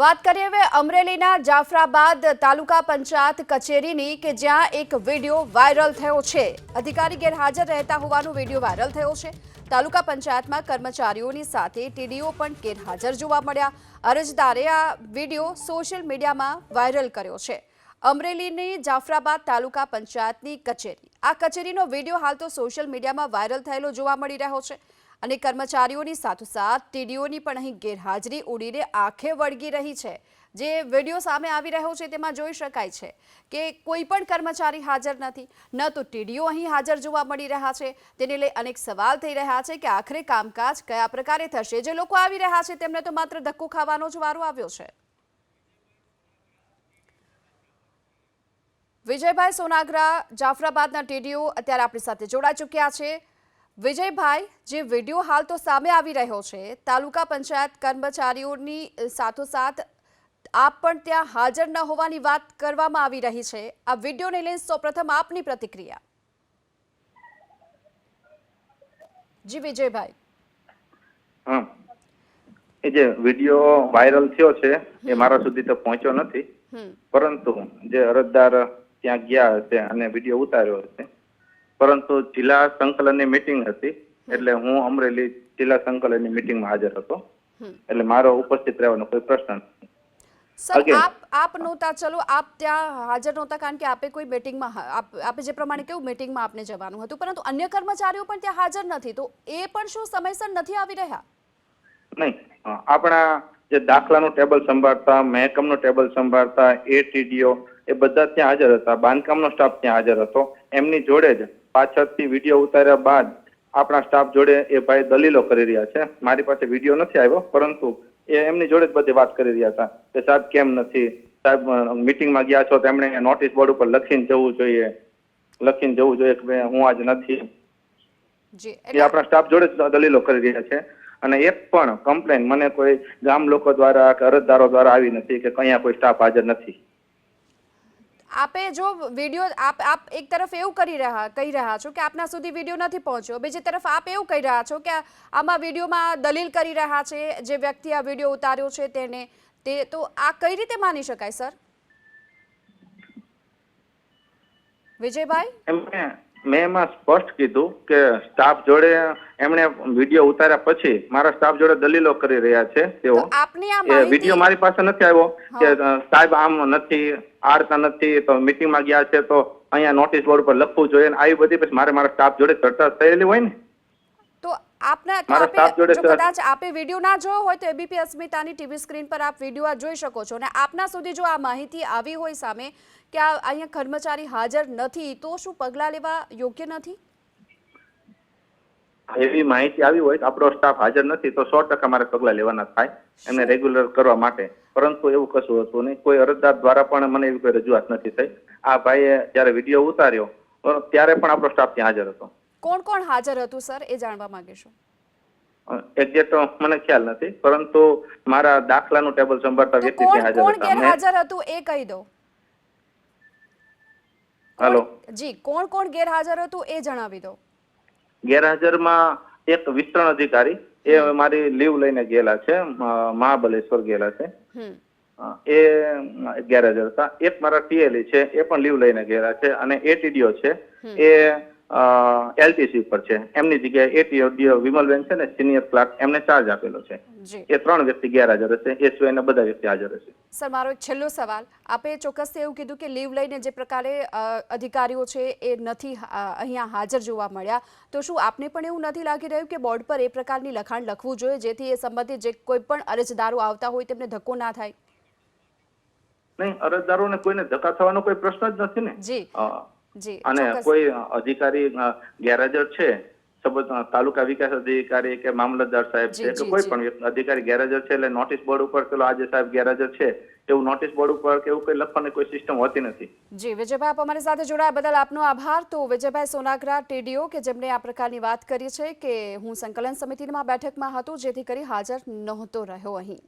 વાત કરીએ હવે અમરેલીના જાફરાબાદ તાલુકા પંચાયત કચેરીની કે જ્યાં એક વીડિયો વાયરલ થયો છે. અધિકારી ગેરહાજર રહેતા હોવાનો વીડિયો વાયરલ થયો છે. તાલુકા પંચાયતમાં કર્મચારીઓની સાથે ટીડીઓ પણ ગેરહાજર જોવા મળ્યા. અરજદારે આ વીડિયો સોશિયલ મીડિયામાં વાયરલ કર્યો છે. અમરેલીની જાફરાબાદ તાલુકા પંચાયતની કચેરી. આ કચેરીનો વીડિયો હાલ તો સોશિયલ મીડિયામાં વાયરલ થયેલો જોવા મળી રહ્યો છે. અને કર્મચારીઓની સાથોસાથ ટીડીઓની પણ અહીં ગેરહાજરી ઉડીને આંખે વળગી રહી છે. જે વીડિયો સામે આવી રહ્યો છે તેમાં જોઈ શકાય છે કે કોઈ પણ કર્મચારી હાજર નથી. ન તો ટીડીઓ અહીં હાજર જોવા મળી રહ્યા છે. તેને લઈ અનેક સવાલ થઈ રહ્યા છે કે આખરે કામકાજ કયા પ્રકારે થશે? જે લોકો આવી રહ્યા છે તેમને તો માત્ર ધક્કો ખાવાનો જ વારો આવ્યો છે. વિજયભાઈ સોનાગરા, જાફરાબાદના ટીડીઓ અત્યારે આપણી સાથે જોડાઈ ચૂક્યા છે. વિજયભાઈ જે વીડિયો હાલ તો સામે આવી રહ્યો છે તાલુકા પંચાયત કર્મચારીઓની સાથોસાથ આપ પણ ત્યાં હાજર ન હોવાની વાત કરવામાં આવી રહી છે. આ વિડીયોને લઈને સૌપ્રથમ આપની પ્રતિક્રિયા. જી વિજયભાઈ. હમ. એ જે વીડિયો વાયરલ થયો છે એ મારા સુધી તો પહોંચ્યો નથી. પરંતુ જે અરજદાર ત્યાં ગયા હશે અને વીડિયો ઉતાર્યો હશે પરંતુ જિલ્લા સંકલનની મીટિંગ હતી એટલે હું અમરેલી જિલ્લા સંકલનની મીટિંગમાં હાજર હતો. એટલે મારો ઉપસ્થિત રહેવાનો કોઈ પ્રશ્ન નથી. સર. આપ આપ નહોતા ચલો આપ ત્યાં હાજર નહોતા કારણ કે આપે કોઈ મીટિંગમાં આપ આપે જે પ્રમાણે કેવું મીટિંગમાં આપને જવાનું હતું પરંતુ અન્ય કર્મચારીઓ પણ ત્યાં હાજર નથી તો એ પણ શું સમયસર નથી આવી રહ્યા? નહીં. આપણા જે દાખલાનું ટેબલ સંભાળતા મહેકમનું ટેબલ સંભાળતા એ ટીડીઓ એ બધા ત્યાં હાજર હતા. બાંધકામનો સ્ટાફ ત્યાં હાજર હતો. એમની જોડે જ પાછળથી વીડિયો ઉતાર્યા બાદ આપણા સ્ટાફ જોડે એ ભાઈ દલીલો કરી રહ્યા છે. મારી પાસે વીડિયો નથી આવ્યો પરંતુ એ એમની જોડે જ બધી વાત કરી રહ્યા હતા કે સાહેબ કેમ નથી? સાહેબ મીટિંગમાં ગયા છો તેમણે નોટિસ બોર્ડ ઉપર લખીને જવું જોઈએ. લખીને જવું જોઈએ કે હું આજ નથી. એ આપણા સ્ટાફ જોડે દલીલો કરી રહ્યા છે. અને એક પણ કમ્પ્લેન મને કોઈ ગામ લોકો દ્વારા કે અરજદારો દ્વારા આવી નથી કે અહીંયા કોઈ સ્ટાફ હાજર નથી. આપે જો વીડિયો આપ આપ એક તરફ એવું કરી રહ્યા, કહી રહ્યા છો કે આપના સુધી વીડિયો નથી પહોંચ્યો. બીજી તરફ આપ એવું કહી રહ્યા છો કે આમાં વિડીયોમાં દલીલ કરી રહ્યા છે, જે વ્યક્તિ આ વીડિયો ઉતાર્યો છે તેને. તે તો આ કઈ રીતે માની શકાય, સર? વિજયભાઈ? મેં એમાં સ્પષ્ટ કીધું કે સ્ટાફ જોડે એમણે વીડિયો ઉતાર્યા પછી મારા સ્ટાફ જોડે દલીલો કરી રહ્યા છે તેઓ. વીડિયો મારી પાસે નથી આવ્યો કે સાહેબ આમ નથી આડતા નથી તો મિટિંગમાં ગયા છે તો અહીંયા નોટિસ બોર્ડ પર લખવું જોઈએ આવી બધી પછી મારે મારા સ્ટાફ જોડે ચર્ચા થયેલી હોય ને તો આપના કદાચ આપે વીડિયો ના જોયો હોય તો એબીપી અસ્મિતાની ટીવી સ્ક્રીન પર આપ વીડિયો આ જોઈ શકો છો. અને આપના સુધી જો આ માહિતી આવી હોય સામે કે આ અહીંયા કર્મચારી હાજર નથી તો શું પગલાં લેવા યોગ્ય નથી? એવી માહિતી આવી હોય તો આપણો સ્ટાફ હાજર નથી તો સો ટકા મારે પગલા લેવાના થાય એમને રેગ્યુલર કરવા માટે. પરંતુ એવું કશું હતું નહીં. કોઈ અરજદાર દ્વારા પણ મને એવી કોઈ રજૂઆત નથી થઈ. આ ભાઈએ જ્યારે વીડિયો ઉતાર્યો ત્યારે પણ આપણો સ્ટાફ ત્યાં હાજર હતો. કોણ કોણ હાજર હતું સર એ જાણવા માંગીશું. એક્ઝેક્ટ મને ખ્યાલ નથી પરંતુ મારા દાખલાનું ટેબલ સંભાળતા વ્યક્તિ હાજર હતા કોણ ગેરહાજર હતું એ કહી દો. હાલો. જી કોણ કોણ ગેરહાજર હતું એ જણાવી દો. ગેરહાજરમાં એક વિસ્તરણ અધિકારી એ મારી લીવ લઈને ગયેલા છે મહાબલેશ્વર ગયેલા છે. એ ગેરહાજર હતા. એક મારા ટીએલઈ છે એ પણ લીવ લઈને ગયેલા છે અને એટીડીઓ છે. એ એલટીસી ઉપર છે. એમની જગ્યાએ એટીડીઓ વિમલબેન છે ને સિનિયર ક્લાર્ક એમને ચાર્જ આપેલો છે. જી. એ ત્રણ વ્યક્તિ ગેરહાજર હશે. એ સિવાયના બધા વ્યક્તિ હાજર હશે. સર મારો એક છેલ્લો સવાલ. આપે ચોક્કસ એવું કીધું કે લીવ લઈને જે પ્રકારે અધિકારીઓ છે એ નથી અહીંયા હાજર જોવા મળ્યા. તો શું આપને પણ એવું નથી લાગી રહ્યું કે બોર્ડ પર એ પ્રકારની લખાણ લખવું જોઈએ જેથી એ સંબંધિત જે કોઈ પણ અરજદારો આવતા હોય તેમને ધક્કો ના થાય? નહીં અરજદારોને કોઈને ધક્કા થવાનો કોઈ પ્રશ્ન જ નથી ને. જી. અને કોઈ અધિકારી ગેરહાજર છે? તાલુકા વિકાસ અધિકારી કે મામલતદાર સાહેબ છે કે કોઈ પણ અધિકારી ગેરહાજર છે એટલે નોટિસ બોર્ડ ઉપર પેલો આજે સાહેબ ગેરહાજર છે એવું નોટિસ બોર્ડ ઉપર કે એવું કઈ લખવાની કોઈ સિસ્ટમ હોતી નથી. જી વિજયભાઈ આપ અમારી સાથે જોડાયા બદલ આપનો આભાર. તો વિજયભાઈ સોનાગરા ટીડીઓ કે જેમણે આ પ્રકારની વાત કરી છે કે હું સંકલન સમિતિમાં બેઠકમાં હતો જેથી કરી હાજર નહોતો રહ્યો અહીં.